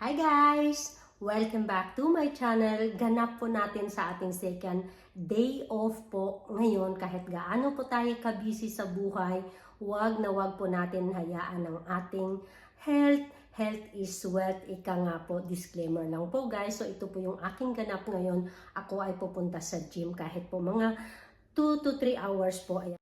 Hi guys! Welcome back to my channel. Ganap po natin sa ating second day off po ngayon kahit gaano po tayo kabisi sa buhay, wag na wag po natin hayaan ang ating health. Health is wealth. Ika nga po, disclaimer lang po guys. So ito po yung aking ganap ngayon. Ako ay pupunta sa gym kahit po mga 2 to 3 hours po. Ayan.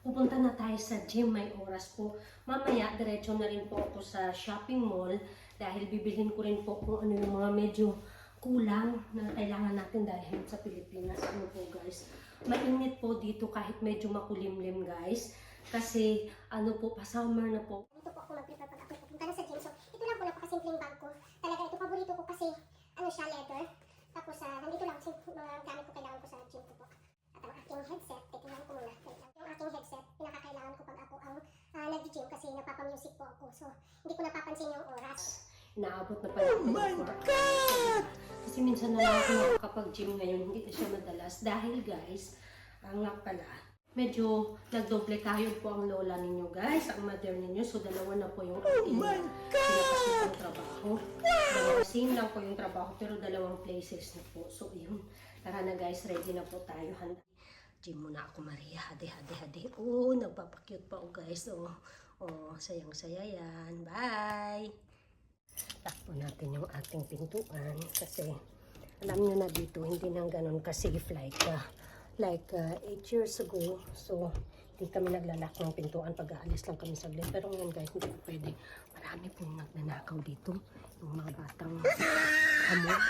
Pupunta na tayo sa gym, may oras po. Mamaya, diretso na rin po ako sa shopping mall dahil bibilhin ko rin po kung ano yung mga medyo kulang na kailangan natin dahil sa Pilipinas. Ano po guys, mainit po dito kahit medyo makulimlim guys. Kasi ano po, pa summer na po. Dito po ako mag-prepare ako pupunta na sa gym. So, ito lang po, napakasimpleng bag ko. Talaga, ito paborito ko kasi, ano siya, leather. Tapos, ah, nandito lang kasi mga gamit ko kailangan ko sa gym ko po. At ang aking headset, titingnan ko muna. Wait. Aking headset, pinakakailangan ko pag ako ang uh, nag-gym kasi napapa-music po ako. So, hindi ko napapansin yung oras. Inaabot na pala. Oh my God! Kasi minsan na lang ako nakakapag-gym ngayon, hindi na siya madalas. Dahil guys, ang nga pala, medyo nagdoble kayo po ang lola ninyo guys, ang mother ninyo. So dalawa na po yung ating oh pinapasok trabaho. Dalawa, same lang po yung trabaho pero dalawang places na po. So yun, tara na guys, ready na po tayo. Handa. Gym muna ako Maria, hade hade hade. Oo, nagpapakyut pa ako guys. Oh, oh sayang saya yan. Bye! Takpo natin yung ating pintuan kasi alam nyo na dito hindi nang ganun ka-safe like uh, like 8 years ago so hindi kami naglalak ng pintuan. Pag aalis lang kami saglit. Pero ngayon guys hindi pwede. Marami pong nagnanakaw dito. Yung mga batang hamog.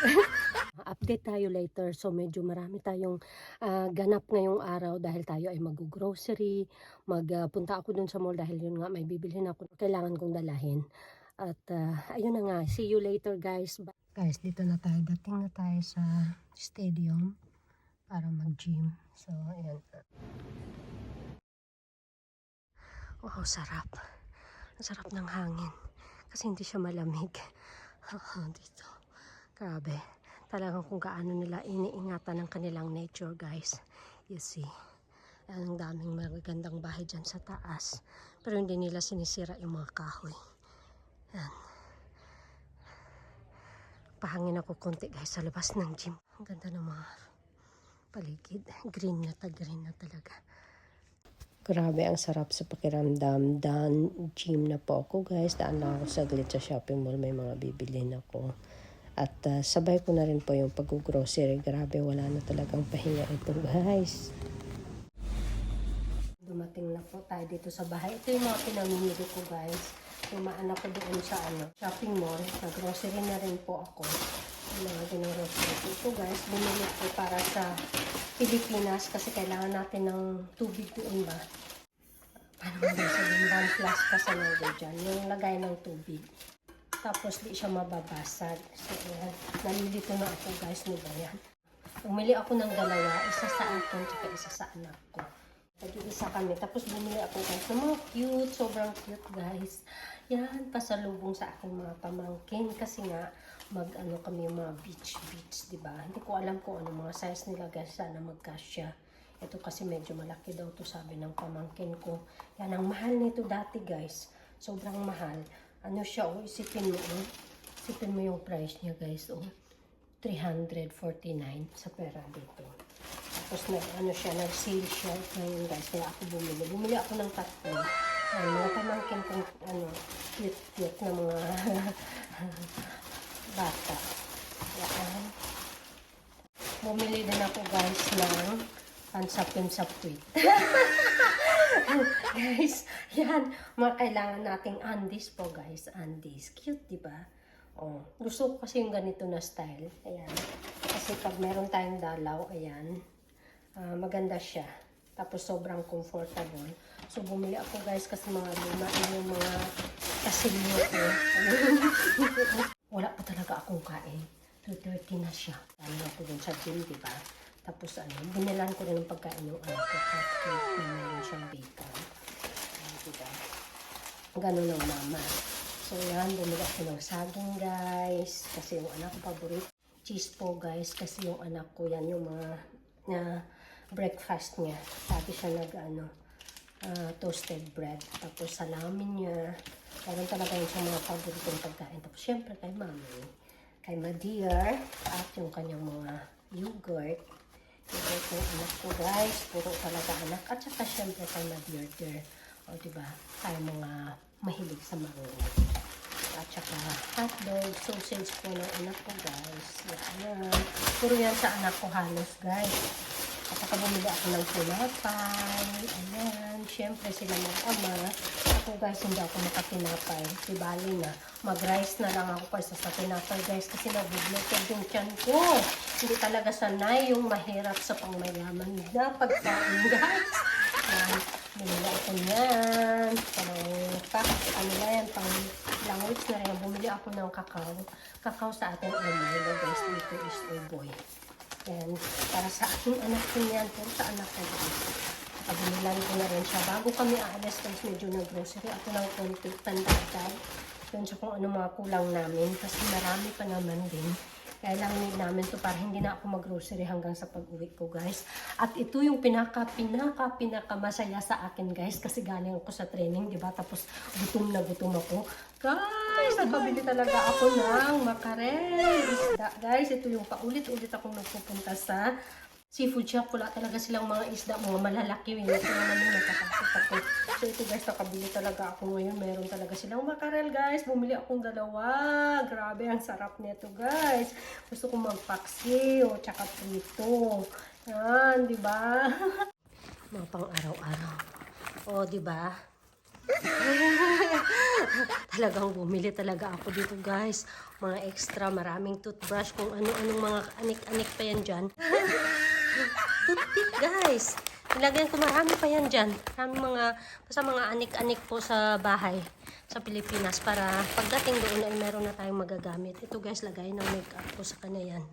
Update tayo later. So medyo marami tayong ah, ganap ngayong araw dahil tayo ay mag-grocery. Magpunta ako dun sa mall dahil yun nga may bibilhin ako. Kailangan kong dalahin. At ah, ayun na nga, see you later guys. Ba- Guys, dito na tayo. Dating na tayo sa stadium para mag-gym. So, ayan. Wow, sarap. Ang sarap ng hangin. Kasi hindi siya malamig. dito. Grabe. Talagang kung gaano nila iniingatan ng kanilang nature, guys. You see. Ang daming magagandang bahay dyan sa taas. Pero hindi nila sinisira yung mga kahoy. Yan. Pahangin ako konti guys sa labas ng gym. Ang ganda ng mga paligid. Green na ta, green na talaga. Grabe, ang sarap sa pakiramdam. Done gym na po ako guys. Daan lang ako saglit sa shopping mall. May mga bibilin ako. At ah, sabay ko na rin po yung pag-grocery. Grabe, wala na talagang pahinga ito guys. Dumating na po tayo dito sa bahay. Ito yung mga pinamimili ko guys. Tumaan ako doon sa ano, shopping mall. Nag-grocery na rin po ako. Yung mga gingrocery. Ito guys, bumili ko para sa Pilipinas kasi kailangan natin ng tubig doon ba? Paano mo sabihin? One plus ka sa Norwegian. Yung lagay ng tubig. Tapos di siya mababasag. So, ayan. Nalilito na ako guys. Ano ba yan? Umili ako ng dalawa. Isa sa akin, tsaka isa sa anak ko. Nag-iisa kami. Tapos bumili ako guys ng mga cute. Sobrang cute guys. Yan, pasalubong sa aking mga pamangkin. Kasi nga, mag ano kami mga beach beach, di ba? Hindi ko alam kung ano mga size nila guys. Sana magkasya. Ito kasi medyo malaki daw to sabi ng pamangkin ko. Yan, ang mahal nito dati guys. Sobrang mahal. Ano siya, oh, isipin mo, oh. Isipin mo yung price niya guys, oh. 349 sa pera dito. Tapos nag, ano siya, nag-sale siya ngayon guys. Kaya ako bumili. Bumili ako ng tatlo. Ay, mga pamangkin kong, ano, cute-cute na mga bata. Yan. Bumili din ako guys ng pansapin-sapwit. guys, yan. Mga kailangan nating undies po guys. Undies. Cute, di ba? Oh, gusto ko kasi yung ganito na style. Ayan. Kasi pag meron tayong dalaw, ayan, ah, maganda siya. Tapos sobrang comfortable. So bumili ako guys kasi mga luma yung mga kasilyo ko. Wala pa talaga akong kain. 2.30 na siya. Ano ako dun sa gym, di ba? Tapos ano, binilan ko rin ng pagkain yung anak ko. Cupcake na meron siyang bacon. Ano, di ba? Ganun ang mama. So yan, bumili ako ng saging guys. Kasi yung anak ko paborito. Cheese po guys. Kasi yung anak ko yan yung mga na breakfast niya. Sabi siya nag ano, ah, toasted bread. Tapos salamin niya. Meron talaga yun siyang mga paboritong pagkain. Tapos syempre kay mami, kay Madear, at yung kanyang mga yogurt. Yogurt ng anak ko guys, puro talaga anak. At saka syempre kay Madear dear. O diba, tayo mga mahilig sa mango. At saka hotdog, sausage po ng anak ko guys. Yan. Puro yan sa anak ko halos guys. At saka bumili ako ng tinapay. Ayan. Siyempre sila mag-ama. Ako guys, hindi ako makatinapay. Di bali na. Mag-rice na lang ako kaysa sa tinapay guys. Kasi nabubloted yung tiyan ko. Hindi talaga sanay yung mahirap sa pangmayaman na pagkain guys. Ayan. Bumili ako niyan. Pang, pa, ano na yan, pang ilang weeks na rin. Bumili ako ng kakao. Kakao sa atin Milo guys. Dito is boy. Yan. Para sa aking anak ko yan. Pero sa anak ko guys. Pabinilan ko na rin siya. Bago kami aalis guys, medyo nag-grocery ako ng konti pandagdag. Doon sa kung ano mga kulang namin. Kasi marami pa naman din. Kaya lang need namin to para hindi na ako mag-grocery hanggang sa pag-uwi ko guys. At ito yung pinaka, pinaka, pinaka masaya sa akin guys. Kasi galing ako sa training, di ba? Tapos gutom na gutom ako. Guys, nakabili talaga ako ng makarel. Isda. Guys, ito yung paulit-ulit akong nagpupunta sa seafood shop. Wala talaga silang mga isda, mga malalaki. Ito naman yung natatakot ako. So ito guys, nakabili talaga ako ngayon. Meron talaga silang makarel guys. Bumili akong dalawa. Grabe, ang sarap nito guys. Gusto kong magpaksi o tsaka prito. Yan, di ba? mga pang araw-araw. O, di ba? Talagang bumili talaga ako dito guys. Mga extra, maraming toothbrush, kung ano-anong mga anik-anik pa yan dyan. Toothpick guys. Nilagyan ko marami pa yan dyan. Marami mga, basta mga anik-anik po sa bahay sa Pilipinas para pagdating doon ay meron na tayong magagamit. Ito guys, lagay ng makeup ko sa kanya yan.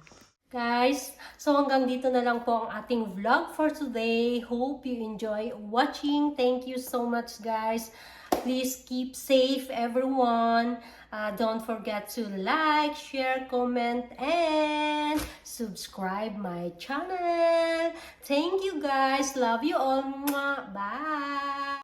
Guys, so hanggang dito na lang po ang ating vlog for today. Hope you enjoy watching. Thank you so much guys. Please keep safe everyone. Uh, don't forget to like, share, comment, and subscribe my channel. Thank you guys. Love you all. Bye.